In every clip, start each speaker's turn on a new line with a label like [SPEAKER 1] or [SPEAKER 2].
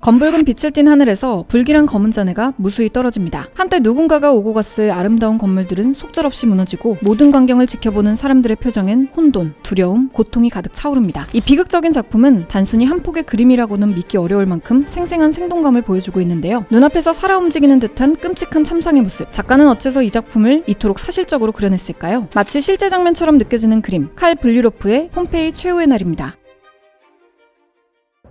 [SPEAKER 1] 검붉은 빛을 띤 하늘에서 불길한 검은 잔해가 무수히 떨어집니다. 한때 누군가가 오고 갔을 아름다운 건물들은 속절없이 무너지고 모든 광경을 지켜보는 사람들의 표정엔 혼돈, 두려움, 고통이 가득 차오릅니다. 이 비극적인 작품은 단순히 한 폭의 그림이라고는 믿기 어려울 만큼 생생한 생동감을 보여주고 있는데요. 눈앞에서 살아 움직이는 듯한 끔찍한 참상의 모습. 작가는 어째서 이 작품을 이토록 사실적으로 그려냈을까요? 마치 실제 장면처럼 느껴지는 그림. 칼 블리로프의 폼페이 최후의 날입니다.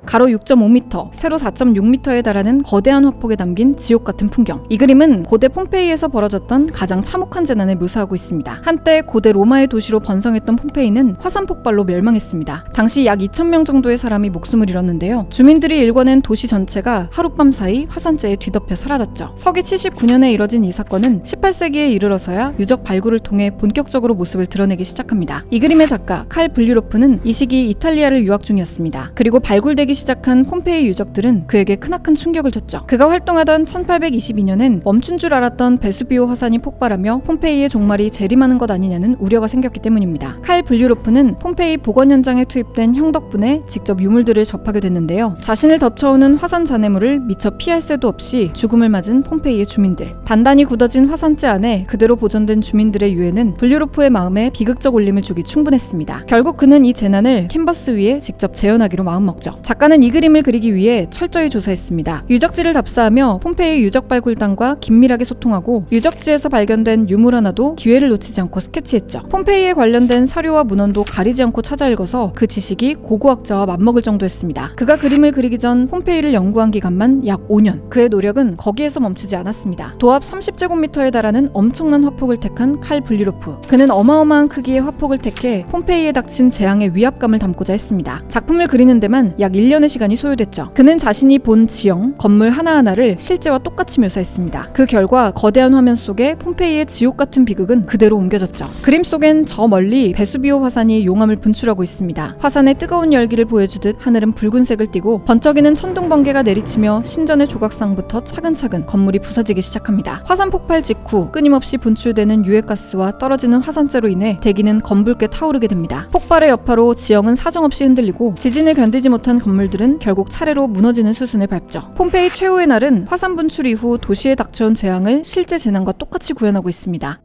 [SPEAKER 1] 가로 6.5m, 세로 4.6m에 달하는 거대한 화폭에 담긴 지옥 같은 풍경. 이 그림은 고대 폼페이에서 벌어졌던 가장 참혹한 재난을 묘사하고 있습니다. 한때 고대 로마의 도시로 번성했던 폼페이는 화산 폭발로 멸망했습니다. 당시 약 2,000명 정도의 사람이 목숨을 잃었는데요. 주민들이 일궈낸 도시 전체가 하룻밤 사이 화산재에 뒤덮여 사라졌죠. 서기 79년에 이뤄진 이 사건은 18세기에 이르러서야 유적 발굴을 통해 본격적으로 모습을 드러내기 시작합니다. 이 그림의 작가 칼 블리로프는 이 시기 이탈리아를 유학 중이었습니다. 그리고 발굴되기 시작한 폼페이 유적들은 그에게 크나큰 충격을 줬죠. 그가 활동하던 1822년엔 멈춘 줄 알았던 베수비오 화산이 폭발하며 폼페이의 종말이 재림하는 것 아니냐는 우려가 생겼기 때문입니다. 칼 블리로프는 폼페이 복원 현장에 투입된 형 덕분에 직접 유물들을 접하게 됐는데요. 자신을 덮쳐오는 화산 잔해물을 미처 피할 새도 없이 죽음을 맞은 폼페이의 주민들. 단단히 굳어진 화산재 안에 그대로 보존된 주민들의 유해는 블리로프의 마음에 비극적 울림을 주기 충분했습니다. 결국 그는 이 재난을 캔버스 위에 직접 재현하기로 마음먹죠. 작 가는 이 그림을 그리기 위해 철저히 조사했습니다. 유적지를 답사하며 폼페이 유적 발굴단과 긴밀하게 소통하고 유적지에서 발견된 유물 하나도 기회를 놓치지 않고 스케치했죠. 폼페이에 관련된 사료와 문헌도 가리지 않고 찾아 읽어서 그 지식이 고고학자와 맞먹을 정도였습니다. 그가 그림을 그리기 전 폼페이를 연구한 기간만 약 5년. 그의 노력은 거기에서 멈추지 않았습니다. 도합 30제곱미터에 달하는 엄청난 화폭을 택한 칼 블리로프. 그는 어마어마한 크기의 화폭을 택해 폼페이에 닥친 재앙의 위압감을 담고자 했습니다. 작품을 그리는 데만 약 1년 의 시간이 소요됐죠. 그는 자신이 본 지형, 건물 하나하나를 실제와 똑같이 묘사했습니다. 그 결과 거대한 화면 속에 폼페이의 지옥 같은 비극은 그대로 옮겨졌죠. 그림 속엔 저 멀리 베수비오 화산이 용암을 분출하고 있습니다. 화산의 뜨거운 열기를 보여주듯 하늘은 붉은색을 띠고 번쩍이는 천둥 번개가 내리치며 신전의 조각상부터 차근차근 건물이 부서지기 시작합니다. 화산 폭발 직후 끊임없이 분출되는 유해가스와 떨어지는 화산재로 인해 대기는 검붉게 타오르게 됩니다. 폭발의 여파로 지형은 사정없이 흔들리고 지진을 견디지 못한 건물 들은 결국 차례로 무너지는 수순을 밟죠. 폼페이 최후의 날은 화산 분출 이후 도시에 닥쳐온 재앙을 실제 재난과 똑같이 구현하고 있습니다.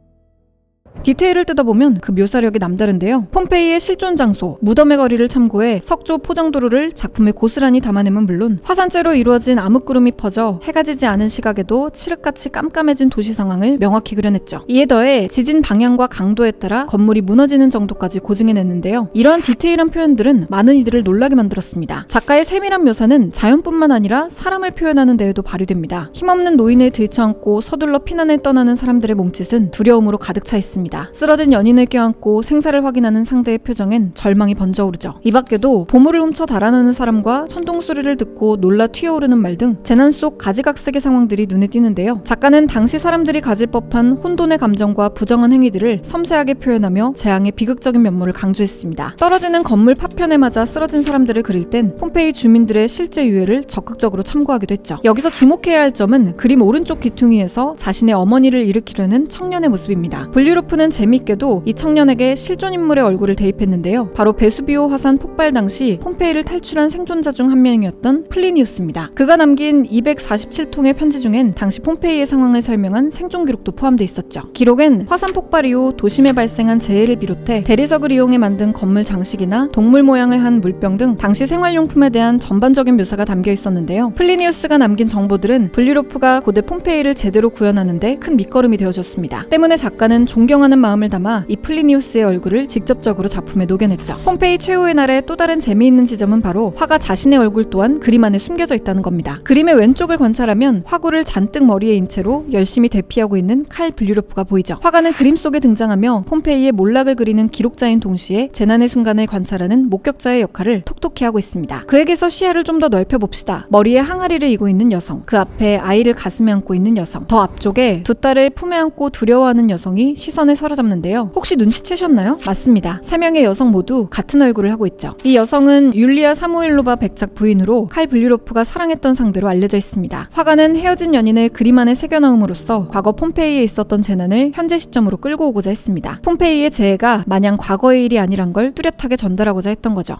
[SPEAKER 1] 디테일을 뜯어보면 그 묘사력이 남다른데요. 폼페이의 실존 장소, 무덤의 거리를 참고해 석조 포장도로를 작품에 고스란히 담아내면 물론 화산재로 이루어진 암흑구름이 퍼져 해가 지지 않은 시각에도 칠흑같이 깜깜해진 도시 상황을 명확히 그려냈죠. 이에 더해 지진 방향과 강도에 따라 건물이 무너지는 정도까지 고증해냈는데요. 이러한 디테일한 표현들은 많은 이들을 놀라게 만들었습니다. 작가의 세밀한 묘사는 자연뿐만 아니라 사람을 표현하는 데에도 발휘됩니다. 힘없는 노인을 들쳐안고 서둘러 피난을 떠나는 사람들의 몸짓은 두려움으로 가득 차 있습니다. 쓰러진 연인을 껴안고 생사를 확인하는 상대의 표정엔 절망이 번져오르죠. 이 밖에도 보물을 훔쳐 달아나는 사람과 천둥 소리를 듣고 놀라 튀어오르는 말 등 재난 속 가지각색의 상황들이 눈에 띄는데요. 작가는 당시 사람들이 가질 법한 혼돈의 감정과 부정한 행위들을 섬세하게 표현하며 재앙의 비극적인 면모를 강조했습니다. 떨어지는 건물 파편에 맞아 쓰러진 사람들을 그릴 땐 폼페이 주민들의 실제 유해를 적극적으로 참고하기도 했죠. 여기서 주목해야 할 점은 그림 오른쪽 귀퉁이에서 자신의 어머니를 일으키려는 청년의 모습입니다. 블리로프 는 재밌게도 이 청년에게 실존 인물의 얼굴을 대입했는데요. 바로 베수비오 화산 폭발 당시 폼페이를 탈출한 생존자 중 한 명이었던 플리니우스입니다. 그가 남긴 247통의 편지 중엔 당시 폼페이의 상황을 설명한 생존 기록도 포함돼 있었죠. 기록엔 화산 폭발 이후 도심에 발생한 재해를 비롯해 대리석을 이용해 만든 건물 장식이나 동물 모양을 한 물병 등 당시 생활용품에 대한 전반적인 묘사가 담겨 있었는데요. 플리니우스가 남긴 정보들은 블리로프가 고대 폼페이를 제대로 구현하는데 큰 밑거름이 되어줬습니다. 때문에 작가는 존경하는 마음을 담아 이 플리니우스의 얼굴을 직접적으로 작품에 녹여냈죠. 폼페이 최후의 날의 또 다른 재미있는 지점은 바로 화가 자신의 얼굴 또한 그림 안에 숨겨져 있다는 겁니다. 그림의 왼쪽을 관찰하면 화구를 잔뜩 머리에 인 채로 열심히 대피하고 있는 칼 블리로프가 보이죠. 화가는 그림 속에 등장하며 폼페이의 몰락을 그리는 기록자인 동시에 재난의 순간을 관찰하는 목격자의 역할을 톡톡히 하고 있습니다. 그에게서 시야를 좀 더 넓혀봅시다. 머리에 항아리를 이고 있는 여성, 그 앞에 아이를 가슴에 안고 있는 여성, 더 앞쪽에 두 딸을 품에 안고 두려워하는 여성이 시선 을 사로잡는데요. 혹시 눈치채셨나요? 맞습니다. 세 명의 여성 모두 같은 얼굴을 하고 있죠. 이 여성은 율리아 사모일로바 백작 부인으로 칼 블리로프가 사랑했던 상대로 알려져 있습니다. 화가는 헤어진 연인을 그림 안에 새겨넣음으로써 과거 폼페이에 있었던 재난을 현재 시점으로 끌고 오고자 했습니다. 폼페이의 재해가 마냥 과거의 일이 아니란 걸 뚜렷하게 전달하고자 했던 거죠.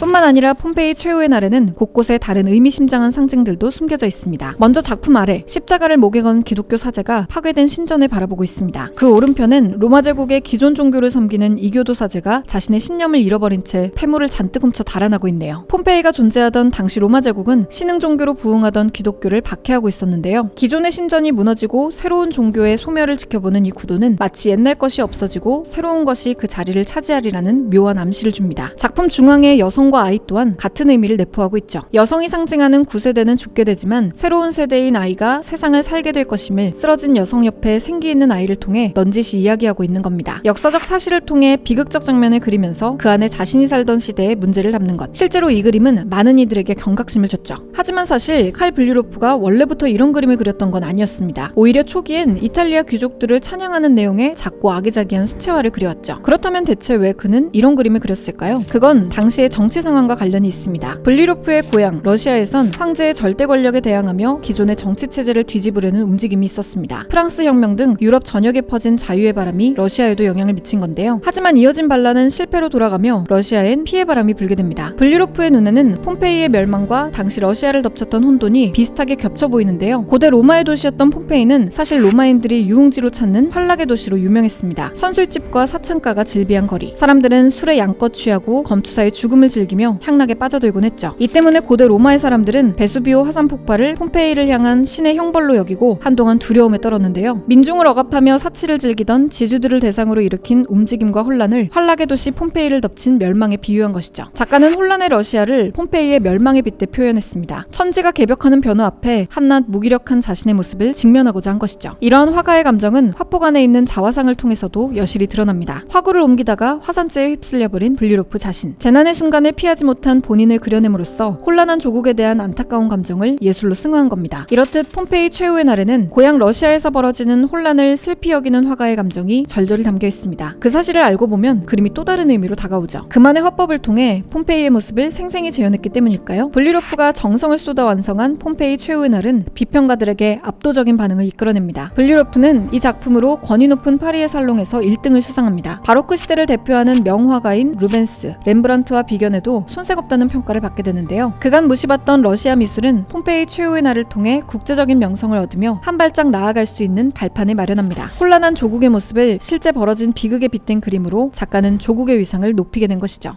[SPEAKER 1] 뿐만 아니라 폼페이 최후의 날에는 곳곳에 다른 의미심장한 상징들도 숨겨져 있습니다. 먼저 작품 아래 십자가를 목에 건 기독교 사제가 파괴된 신전을 바라보고 있습니다. 그 오른편은 로마 제국의 기존 종교를 섬기는 이교도 사제가 자신의 신념을 잃어버린 채 폐물을 잔뜩 훔쳐 달아나고 있네요. 폼페이가 존재하던 당시 로마 제국은 신흥 종교로 부흥하던 기독교를 박해하고 있었는데요. 기존의 신전이 무너지고 새로운 종교의 소멸을 지켜보는 이 구도는 마치 옛날 것이 없어지고 새로운 것이 그 자리를 차지하리라는 묘한 암시를 줍니다. 작품 중앙의 여성 과 아이 또한 같은 의미를 내포하고 있죠. 여성이 상징하는 9세대는 죽게 되지만 새로운 세대인 아이가 세상을 살게 될 것임을 쓰러진 여성 옆에 생기 있는 아이를 통해 넌지시 이야기하고 있는 겁니다. 역사적 사실을 통해 비극적 장면을 그리면서 그 안에 자신이 살던 시대의 문제를 담는 것. 실제로 이 그림은 많은 이들에게 경각심을 줬죠. 하지만 사실 칼 블리로프가 원래부터 이런 그림을 그렸던 건 아니었습니다. 오히려 초기엔 이탈리아 귀족들을 찬양하는 내용의 작고 아기자기한 수채화를 그려왔죠. 그렇다면 대체 왜 그는 이런 그림을 그렸을까요? 그건 당시의 정치 상황과 관련이 있습니다. 블리로프의 고향 러시아에선 황제의 절대 권력에 대항하며 기존의 정치 체제를 뒤집으려는 움직임이 있었습니다. 프랑스 혁명 등 유럽 전역에 퍼진 자유의 바람이 러시아에도 영향을 미친 건데요. 하지만 이어진 반란은 실패로 돌아가며 러시아엔 피해 바람이 불게 됩니다. 블리로프의 눈에는 폼페이의 멸망과 당시 러시아를 덮쳤던 혼돈이 비슷하게 겹쳐 보이는데요. 고대 로마의 도시였던 폼페이는 사실 로마인들이 유흥지로 찾는 환락의 도시로 유명했습니다. 선술집과 사창가가 질비한 거리. 사람들은 술에 양껏 취하고 검투사의 죽음을 즐기며 향락에 빠져들곤 했죠. 이 때문에 고대 로마의 사람들은 베수비오 화산 폭발을 폼페이를 향한 신의 형벌로 여기고 한동안 두려움에 떨었는데요. 민중을 억압하며 사치를 즐기던 지주들을 대상으로 일으킨 움직임과 혼란을 환락의 도시 폼페이를 덮친 멸망에 비유한 것이죠. 작가는 혼란의 러시아를 폼페이의 멸망의 빗대 표현했습니다. 천지가 개벽하는 변화 앞에 한낱 무기력한 자신의 모습을 직면하고자 한 것이죠. 이러한 화가의 감정은 화폭 안에 있는 자화상을 통해서도 여실히 드러납니다. 화구를 옮기다가 화산재에 휩쓸려버린 블리로프 자신. 재난의 순간 을 피하지 못한 본인을 그려냄으로써 혼란한 조국에 대한 안타까운 감정을 예술로 승화한 겁니다. 이렇듯 폼페이 최후의 날에는 고향 러시아에서 벌어지는 혼란을 슬피 여기는 화가의 감정이 절절히 담겨 있습니다. 그 사실을 알고 보면 그림이 또 다른 의미로 다가오죠. 그만의 화법을 통해 폼페이의 모습을 생생히 재현했기 때문일까요? 블리로프가 정성을 쏟아 완성한 폼페이 최후의 날은 비평가들에게 압도적인 반응을 이끌어냅니다. 블리로프는 이 작품으로 권위 높은 파리의 살롱에서 1등을 수상합니다. 바로크 시대를 대표하는 명화가인 루벤스, 렘브란트와 비견 해도 손색 없다는 평가를 받게 되는데요. 그간 무시받던 러시아 미술은 폼페이 최후의 날을 통해 국제적인 명성을 얻으며 한 발짝 나아갈 수 있는 발판을 마련합니다. 혼란한 조국의 모습을 실제 벌어진 비극에 빗댄 그림으로 작가는 조국의 위상을 높이게 된 것이죠.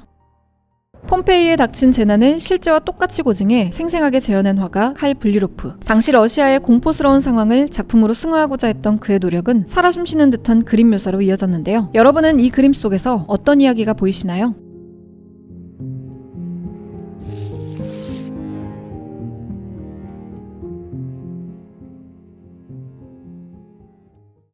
[SPEAKER 1] 폼페이에 닥친 재난을 실제와 똑같이 고증해 생생하게 재현한 화가 칼 블리로프. 당시 러시아의 공포스러운 상황을 작품으로 승화하고자 했던 그의 노력은 살아 숨쉬는 듯한 그림 묘사로 이어졌는데요. 여러분은 이 그림 속에서 어떤 이야기가 보이시나요?